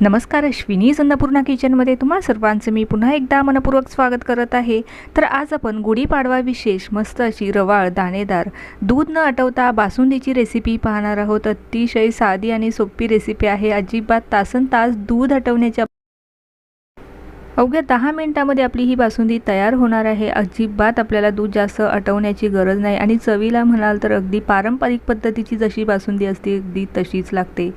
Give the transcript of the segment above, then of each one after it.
नमस्कार अश्विनी अन्नपूर्णा किचनमध्ये तुम्हा सर्वांचं मी पुन्हा एकदा मनपूर्वक स्वागत करत आहे. तर आज आपण गुढीपाडवा विशेष मस्त अशी रवाळ दाणेदार दूध न आटवता बासुंदीची रेसिपी पाहणार आहोत. अतिशय साधी आणि सोपी रेसिपी आहे. अजिबात तासन तास दूध आटवण्याच्या अवघ्या दहा मिनिटामध्ये आपली ही बासुंदी तयार होणार आहे. अजिबात आपल्याला दूध जास्त आटवण्याची गरज नाही. आणि चवीला म्हणाल तर अगदी पारंपरिक पद्धतीची जशी बासुंदी असते अगदी तशीच लागते.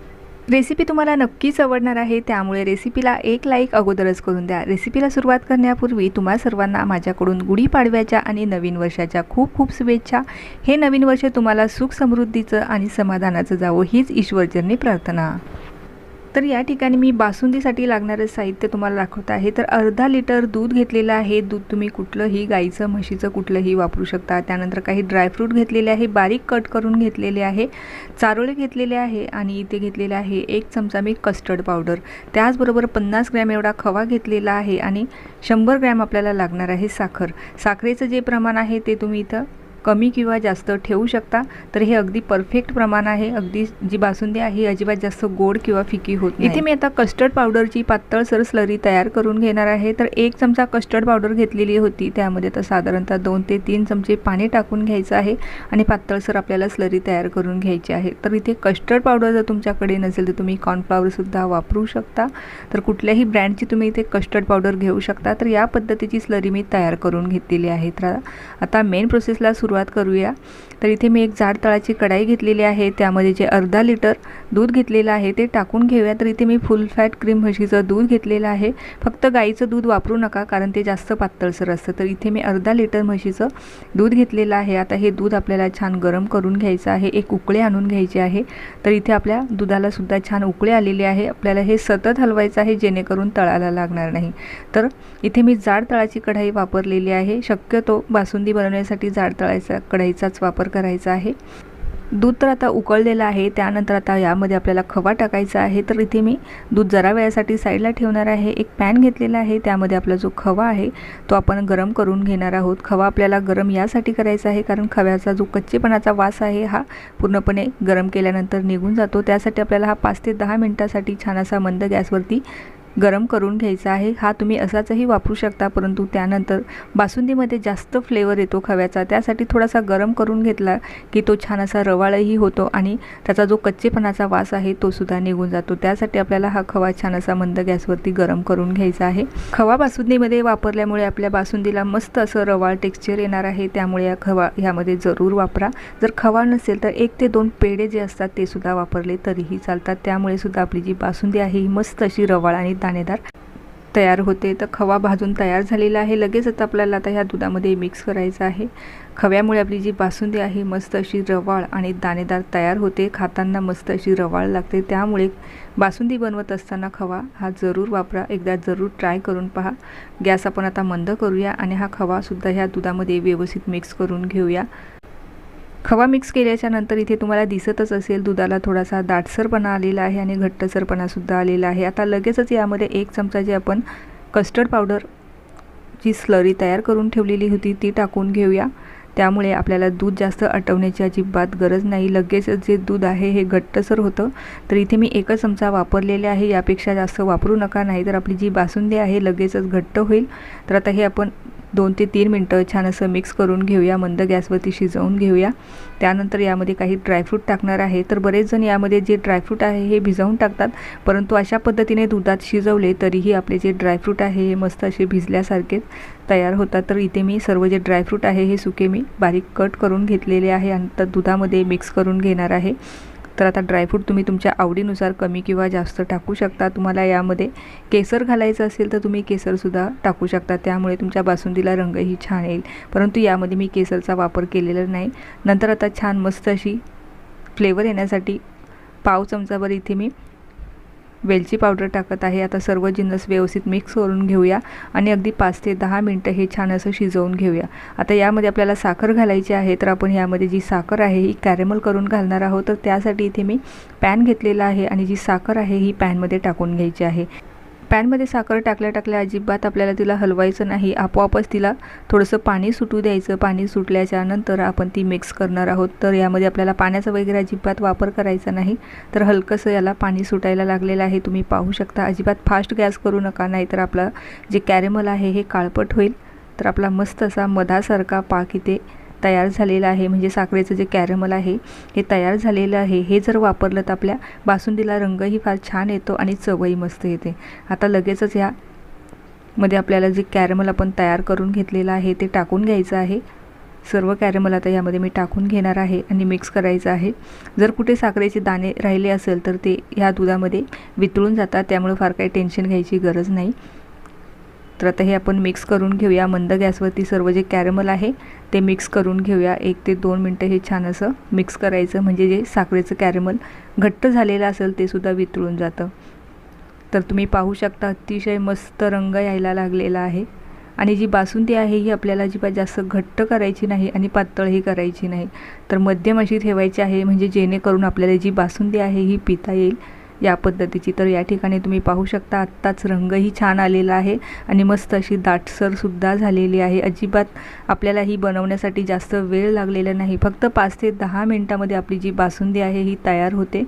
रेसिपी तुम्हाला नक्कीच आवडणार आहे त्यामुळे रेसिपीला एक लाईक अगोदरच करून द्या. रेसिपीला सुरुवात करण्यापूर्वी तुम्हा सर्वांना माझ्याकडून गुढीपाडव्याच्या आणि नवीन वर्षाच्या खूप खूप शुभेच्छा. हे नवीन वर्ष तुम्हाला सुख समृद्धीचं आणि समाधानाचं जावं हीच ईश्वरचरणी प्रार्थना. तर या ठिकाणी मी बासुंदीसाठी लागणारं साहित्य तुम्हाला दाखवत आहे. तर अर्धा लिटर दूध घेतलेलं आहे. दूध तुम्ही कुठलंही गाईचं म्हशीचं कुठलंही वापरू शकता. त्यानंतर काही ड्रायफ्रूट घेतलेले आहे. बारीक कट करून घेतलेले आहे. चारोळे घेतलेले आहे आणि इथे घेतलेले आहे एक चमचा मी कस्टर्ड पावडर. त्याचबरोबर पन्नास ग्रॅम एवढा खवा घेतलेला आहे आणि शंभर ग्रॅम आपल्याला लागणार आहे साखर. साखरेचं जे प्रमाण आहे ते तुम्ही इथं कमी किंवा जास्त ठेवू शकता तर हे अगदी परफेक्ट प्रमाण आहे. अगदी जी बासुंदी आहे अजिबात जास्त गोड किंवा फिकी होत इथे मी आता कस्टर्ड पावडरची पातळसर स्लरी तयार करून घेणार आहे. तर एक चमचा कस्टर्ड पावडर घेतलेली होती. त्यामध्ये तर साधारणतः दोन ते तीन चमचे पाणी टाकून घ्यायचं आहे आणि पातळसर आपल्याला स्लरी तयार करून घ्यायची आहे. तर इथे कस्टर्ड पावडर जर तुमच्याकडे नसेल तर तुम्ही कॉर्नफ्लॉवरसुद्धा वापरू शकता. तर कुठल्याही ब्रँडची तुम्ही इथे कस्टर्ड पावडर घेऊ शकता. तर या पद्धतीची स्लरी मी तयार करून घेतलेली आहे. तर आता मेन प्रोसेसला सुरुवात सुरुवात करूया. तर इथे मी एक जाड तळाची कढाई घेतलेली आहे. त्यामध्ये जे अर्धा लिटर दूध घेतलेलं आहे ते टाकून घेऊया. तर इथे मी फुल फॅट क्रीम म्हशीचं दूध घेतलेलं आहे. फक्त गाईचं दूध वापरू नका कारण ते जास्त पातळसर असतं. तर इथे मी अर्धा लिटर म्हशीचं दूध घेतलेलं आहे. आता हे दूध आपल्याला छान गरम करून घ्यायचं आहे. एक उकळे आणून घ्यायचे आहे. तर इथे आपल्या दुधालासुद्धा छान उकळे आलेले आहे. आपल्याला हे सतत हलवायचं आहे जेणेकरून तळाला लागणार नाही. तर इथे मी जाड तळाची कढाई वापरलेली आहे. शक्यतो बासुंदी बनवण्यासाठी जाड करायचा कढईचाच वापर करायचा आहे. दूध तर आता उकळलेलं आहे त्यानंतर आता यामध्ये आपल्याला खवा टाकायचा आहे. तर इथे मी दूध जरा वेळासाठी साईडला ठेवणार आहे. एक पॅन घेतलेला आहे त्यामध्ये आपला जो खवा आहे तो आपण गरम करून घेणार आहोत. खवा आपल्याला गरम यासाठी करायचा आहे कारण खव्याचा जो कच्चेपणाचा वास आहे हा पूर्णपणे गरम केल्यानंतर निघून जातो. त्यासाठी आपल्याला हा पाच ते दहा मिनटासाठी छान असा मंद गॅसवरती गरम करून घ्यायचा आहे. हा तुम्ही असाचही वापरू शकता परंतु त्यानंतर बासुंदीमध्ये जास्त फ्लेवर येतो खव्याचा. त्यासाठी थोडासा गरम करून घेतला की तो छान असा रवाळही होतो आणि त्याचा जो कच्चेपणाचा वास आहे तो सुद्धा निघून जातो. त्यासाठी आपल्याला हा खवा छान असा मंद गॅसवरती गरम करून घ्यायचा आहे. खवा बासुंदीमध्ये वापरल्यामुळे आपल्या बासुंदीला मस्त असं रवाळ टेक्स्चर येणार आहे. त्यामुळे या खवा ह्यामध्ये जरूर वापरा. जर खवा नसेल तर एक ते दोन पेढे जे असतात ते सुद्धा वापरले तरीही चालतात. त्यामुळे सुद्धा आपली जी बासुंदी आहे ही मस्त अशी रवाळ आणि दाणेदार तयार होते. तर खवा भाजून तयार झालेला आहे. लगेच आता आपल्याला आता ह्या दुधामध्ये मिक्स करायचं आहे. खव्यामुळे आपली जी बासुंदी आहे मस्त अशी रवाळ आणि दाणेदार तयार होते. खाताना मस्त अशी रवाळ लागते. त्यामुळे बासुंदी बनवत असताना खवा हा जरूर वापरा. एकदा जरूर ट्राय करून पहा. गॅस आपण आता मंद करूया आणि हा खवासुद्धा ह्या दुधामध्ये व्यवस्थित मिक्स करून घेऊया. खवा मिक्स केल्याच्यानंतर इथे तुम्हाला दिसतच असेल दुधाला थोडासा दाटसरपणा आलेला आहे आणि घट्टसरपणासुद्धा आलेला आहे. आता लगेचच यामध्ये एक चमचा जे आपण कस्टर्ड पावडर जी स्लरी तयार करून ठेवलेली होती ती टाकून घेऊया. त्यामुळे आपल्याला दूध जास्त आटवण्याची अजिबात गरज नाही. लगेचच जे दूध आहे हे घट्टसर होतं. तर इथे मी एकच चमचा वापरलेले आहे. यापेक्षा जास्त वापरू नका नाही तर आपली जी बासुंदी आहे लगेचच घट्ट होईल. तर आता हे आपण दोन ते तीन मिनटं छान असं मिक्स करून घेऊया मंद गॅसवरती शिजवून घेऊया. त्यानंतर यामध्ये काही ड्रायफ्रूट टाकणार आहे. तर बरेच जण यामध्ये जे ड्रायफ्रूट आहे हे भिजवून टाकतात परंतु अशा पद्धतीने दुधात शिजवले तरीही आपले जे ड्रायफ्रूट आहे हे मस्त असे भिजल्यासारखे तयार होतात. तर इथे मी सर्व जे ड्रायफ्रूट आहे हे सुके मी बारीक कट करून घेतलेले आहे आणि तर दुधामध्ये मिक्स करून घेणार आहे. तर आता ड्रायफ्रूट तुम्ही तुमच्या आवडीनुसार कमी किंवा जास्त टाकू शकता. तुम्हाला यामध्ये केसर घालायचं असेल तर तुम्ही केसरसुद्धा टाकू शकता. त्यामुळे तुमच्या बासुंदीला रंगही छान येईल. परंतु यामध्ये मी केसरचा वापर केलेला नाही. नंतर आता छान मस्त अशी फ्लेवर येण्यासाठी पाव चमचाभर इथे मी वेलची पावडर टाकत आहे. आता सर्व जिन्नस व्यवस्थित मिक्स करून घेऊया आणि अगदी पाच ते दहा मिनटं हे छान असं शिजवून घेऊया. आता यामध्ये आपल्याला साखर घालायची आहे तर आपण यामध्ये जी साखर आहे ही कॅरेमल करून घालणार आहोत. तर त्यासाठी इथे मी पॅन घेतलेला आहे आणि जी साखर आहे ही पॅनमध्ये टाकून घ्यायची आहे. पॅनमध्ये साखर टाकल्या टाकल्या अजिबात आपल्याला तिला हलवायचं नाही. आपोआपच तिला थोडंसं पाणी सुटू द्यायचं. पाणी सुटल्याच्या नंतर आपण ती मिक्स करणार आहोत. तर यामध्ये आपल्याला पाण्याचा वगैरे अजिबात वापर करायचा नाही. तर हलकंसं याला पाणी सुटायला लागलेलं आहे. तुम्ही पाहू शकता. अजिबात फास्ट गॅस करू नका. नाहीतर आपलं जे कॅरेमल आहे हे काळपट होईल. तर आपला मस्त असा मधासारखा पाक इथे तयार झालेलं आहे. म्हणजे साखरेचं जे कॅरमल आहे हे तयार झालेलं आहे. हे जर वापरलं तर आपल्या बासुंदीला रंगही फार छान येतो आणि चवही मस्त येते. आता लगेचच ह्या मध्ये आपल्याला जे कॅरमल आपण तयार करून घेतलेलं आहे ते टाकून घ्यायचं आहे. सर्व कॅरमल आता यामध्ये मी टाकून घेणार आहे आणि मिक्स करायचं आहे. जर कुठे साखरेचे दाणे राहिले असेल तर ते ह्या दुधामध्ये वितळून जातात. त्यामुळे फार काही टेन्शन घ्यायची गरज नाही. तर आता हे आपण मिक्स करून घेऊया. मंद गॅसवरती सर्व जे कॅरमल आहे ते मिक्स करून घेऊया. एक ते दोन मिनटं हे छान असं मिक्स करायचं. म्हणजे जे साखरेचं कॅरमल घट्ट झालेलं असेल ते सुद्धा वितळून जातं. तर तुम्ही पाहू शकता अतिशय मस्त रंग यायला लागलेला आहे. आणि जी बासुंदी आहे ही आपल्याला अजिबात जास्त घट्ट करायची नाही आणि पातळही करायची नाही. तर मध्यम अशी ठेवायची आहे. म्हणजे जेणेकरून आपल्याला जी बासुंदी आहे ही पिता येईल. या पद्धतीची. तर या ठिकाणी तुम्ही पाहू शकता आत्ताच रंगही छान आलेला आहे आणि मस्त अशी दाटसरसुद्धा झालेली आहे. अजिबात आपल्याला ही बनवण्यासाठी जास्त वेळ लागलेला नाही. फक्त पाच ते दहा मिनटामध्ये आपली जी बासुंदी आहे ही तयार होते.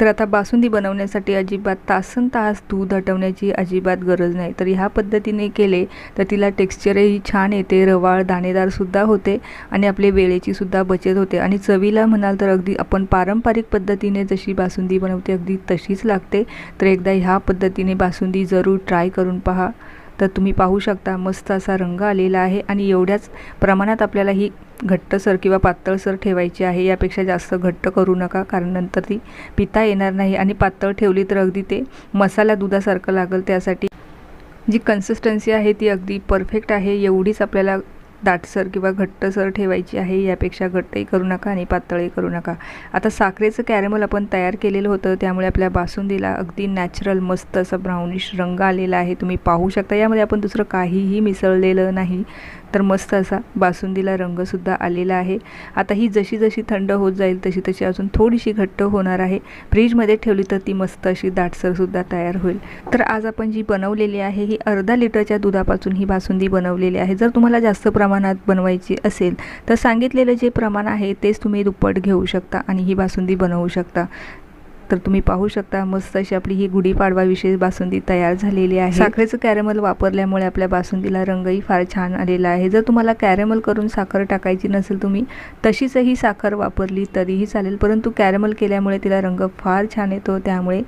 तर आता बासुंदी बनवण्यासाठी अजिबात तासन तास दूध हटवण्याची अजिबात गरज नाही. तर ह्या पद्धतीने केले तर तिला टेक्स्चरही छान येते रवाळ दाणेदारसुद्धा होते आणि आपले वेळेचीसुद्धा बचत होते. आणि चवीला म्हणाल तर अगदी आपण पारंपरिक पद्धतीने जशी बासुंदी बनवते अगदी तशीच लागते. तर एकदा ह्या पद्धतीने बासुंदी जरूर ट्राय करून पहा. तर तुम्ही पाहू शकता मस्त असा रंग आलेला आहे आणि एवढ्याच प्रमाणात आपल्याला ही घट्टसर किंवा पातळसर ठेवायची आहे. यापेक्षा जास्त घट्ट करू नका कारण नंतर ती पिता येणार नाही आणि पातळ ठेवली तर अगदी ते मसाला दुधासारखं लागेल त्यासाठी. जी कन्सिस्टन्सी आहे ती अगदी परफेक्ट आहे. एवढीच आपल्याला दाटसर किंवा घट्टसर ठेवायची आहे यापेक्षा घट्टही करू नका आणि पातळही करू नका. आता साखरेचं कॅरेमल आपण तयार केलेलं होतं त्यामुळे आपल्या बासुंदीला अगदी नॅचरल मस्त असं ब्राउनिश रंग आलेला आहे. तुम्ही पाहू शकता यामध्ये आपण दुसरं काहीही मिसळलेलं नाही तर मस्त असा बासुंदीला रंगसुद्धा आलेला आहे. आता ही जशी जशी थंड होत जाईल तशी तशी अजून थोडीशी घट्ट होणार आहे. फ्रीजमध्ये ठेवली तर ती मस्त अशी दाटसरसुद्धा तयार होईल. तर आज आपण जी बनवलेली आहे ही अर्धा लिटरच्या दुधापासून ही बासुंदी बनवलेली आहे. जर तुम्हाला जास्त प्रमाणात बनवायची असेल तर सांगितलेलं जे प्रमाण आहे तेच तुम्ही दुप्पट घेऊ शकता आणि ही बासुंदी बनवू शकता. तर तुम्ही पाहू शकता मस्त अशी आपली ही गुढीपाडवाविषयी बासुंदी तयार झालेली आहे. साखरेचं कॅरेमल वापरल्यामुळे आपल्या बासुंदीला रंगही फार छान आलेला आहे. जर तुम्हाला कॅरेमल करून साखर टाकायची नसेल तुम्ही तशीचही साखर वापरली तरीही चालेल. परंतु कॅरेमल केल्यामुळे तिला रंग फार छान येतो त्यामुळे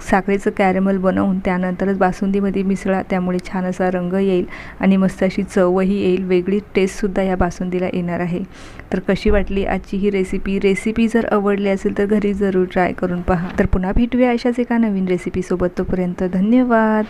साखरेचं कॅरेमल बनवून त्यानंतरच बासुंदीमध्ये मिसळा त्यामुळे छान असा रंग येईल आणि मस्त अशी चवही येईल. वेगळी टेस्टसुद्धा या बासुंदीला येणार आहे. तर कशी वाटली आजची ही रेसिपी रेसिपी जर आवडली असेल तर घरी जरूर ट्राय करून पहा. तर पुन्हा भेटूया अशाच एका नवीन रेसिपीसोबत तोपर्यंत धन्यवाद!